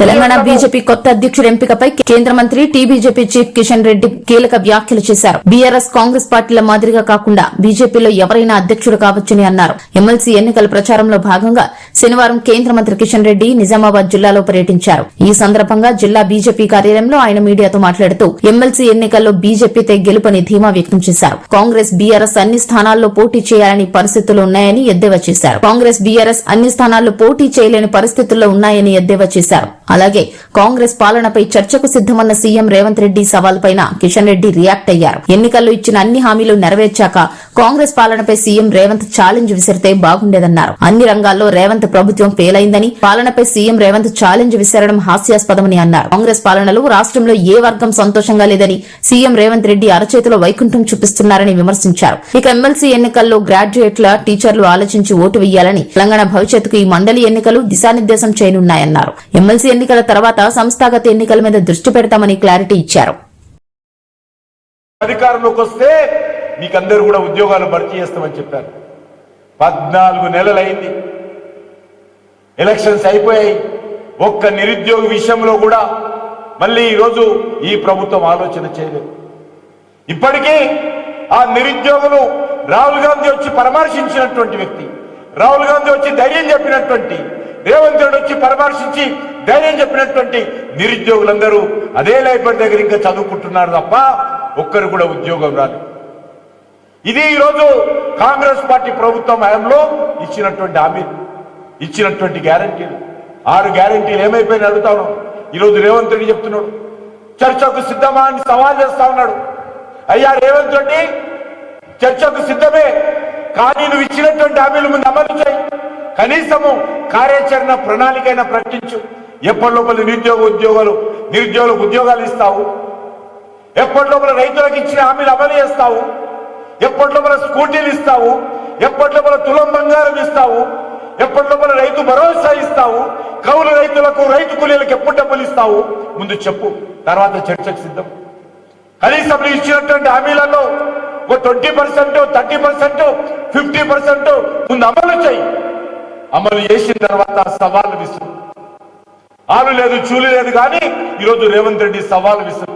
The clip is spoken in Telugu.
తెలంగాణ బీజేపీ కొత్త అధ్యక్షుడి ఎంపికపై కేంద్ర మంత్రి టీబీజేపీ చీఫ్ కిషన్ రెడ్డి కీలక వ్యాఖ్యలు చేశారు. బీఆర్ఎస్ కాంగ్రెస్ పార్టీల మాదిరిగా కాకుండా బీజేపీలో ఎవరైనా అధ్యక్షుడు కావచ్చని అన్నారు. ఎమ్మెల్సీ ఎన్నికల ప్రచారంలో భాగంగా శనివారం కేంద్ర మంత్రి కిషన్ రెడ్డి నిజామాబాద్ జిల్లాలో పర్యటించారు. ఈ సందర్భంగా జిల్లా బీజేపీ కార్యాలయంలో ఆయన మీడియాతో మాట్లాడుతూ ఎమ్మెల్సీ ఎన్నికల్లో బీజేపీతో గెలుపని ధీమా వ్యక్తం చేశారు. కాంగ్రెస్ బీఆర్ఎస్ అన్ని స్థానాల్లో పోటీ చేయాలని పరిస్థితులు ఉన్నాయని ఎద్దేవా చేశారు. కాంగ్రెస్ బీఆర్ఎస్ అన్ని స్థానాల్లో పోటీ చేయలేని పరిస్థితుల్లో ఉన్నాయని ఎద్దేవా చేశారు. అలాగే కాంగ్రెస్ పాలనపై చర్చకు సిద్దమన్న సీఎం రేవంత్ రెడ్డి సవాల్ పైన కిషన్ రెడ్డి రియాక్ట్ అయ్యారు. ఎన్నికల్లో ఇచ్చిన అన్ని హామీలు నెరవేర్చాక కాంగ్రెస్ పాలనపై సీఎం రేవంత్ ఛాలెంజ్ విసిరితే బాగుండేదన్నారు. అన్ని రంగాల్లో రేవంత్ ప్రభుత్వం ఫెయిల్ అయిందని పాలనపై సీఎం రేవంత్ ఛాలెంజ్ విసరడం హాస్యాస్పదమని అన్నారు. కాంగ్రెస్ పాలనలో రాష్ట్రంలో ఏ వర్గం సంతోషంగా లేదని సీఎం రేవంత్ రెడ్డి అరచేతిలో వైకుంఠం చూపిస్తున్నారని విమర్శించారు. ఇక ఎమ్మెల్సీ ఎన్నికల్లో గ్రాడ్యుయేట్ల టీచర్లు ఆలోచించి ఓటు వేయాలని తెలంగాణ భవిష్యత్తుకు ఈ మండలి ఎన్నికలు దిశానిర్దేశం చేయనున్నాయన్నారు. ఎమ్మెల్సీ ఎన్నికల తర్వాత సంస్థాగత ఎన్నికల మీద దృష్టి పెడతామని క్లారిటీ ఇచ్చారు. అధికారంలోకి వస్తే మీకందరూ కూడా ఉద్యోగాలు భర్తీ చేస్తామని చెప్పారు. పద్నాలుగు నెలలైంది. ఎలక్షన్స్ అయిపోయాయి. ఒక్క నిరుద్యోగ విషయంలో కూడా మళ్ళీ ఈరోజు ఈ ప్రభుత్వం ఆలోచన చేయలేదు. ఇప్పటికీ ఆ నిరుద్యోగులు రాహుల్ గాంధీ వచ్చి పరామర్శించినటువంటి వ్యక్తి రాహుల్ గాంధీ వచ్చి ధైర్యం చెప్పినటువంటి పరామర్శించి ధైర్యం చెప్పినటువంటి నిరుద్యోగులందరూ అదే లైబ్రరీ దగ్గర ఇంకా చదువుకుంటున్నారు తప్ప ఒక్కరు కూడా ఉద్యోగం రాదు. ఇది ఈరోజు కాంగ్రెస్ పార్టీ ప్రభుత్వం హయాంలో ఇచ్చినటువంటి హామీ ఇచ్చినటువంటి గ్యారంటీలు. ఆరు గ్యారంటీలు ఏమైపోయినా అడుగుతా ఉన్నాం. ఈరోజు రేవంత్ రెడ్డి చెప్తున్నాడు. చర్చకు సిద్ధమా అని సవాల్ చేస్తా ఉన్నాడు. అయ్యా రేవంత్ రెడ్డి చర్చకు సిద్ధమే కానీ నువ్వు ఇచ్చినటువంటి హామీలు ముందు అమలు చేయి. కనీసము కార్యాచరణ ప్రణాళికైనా ప్రకటించు. ఎప్పటి లోపల నిరుద్యోగ ఉద్యోగాలు నిరుద్యోగులకు ఉద్యోగాలు ఇస్తావు. ఎప్పటి లోపల రైతులకు ఇచ్చిన హామీలు అమలు చేస్తావు. ఎప్పటి లోపల స్కూటీలు ఇస్తావు. ఎప్పటి లోపల తులం బంగారం ఇస్తావు. ఎప్పటి లోపల రైతు భరోసా ఇస్తావు. కౌలు రైతులకు రైతు కూలీలకు ఎప్పుడు డబ్బులు ఇస్తావు? ముందు చెప్పు. తర్వాత చర్చకు సిద్ధం. కనీసం నువ్వు ఇచ్చినటువంటి హామీలలో ఒక twenty percent thirty percent fifty percent ముందు అమలు చేయి. అమలు చేసిన తర్వాత సవాల్ విసురు. ఆలు లేదు చూలు లేదు కానీ ఈరోజు రేవంత్ రెడ్డి సవాలు విసురు.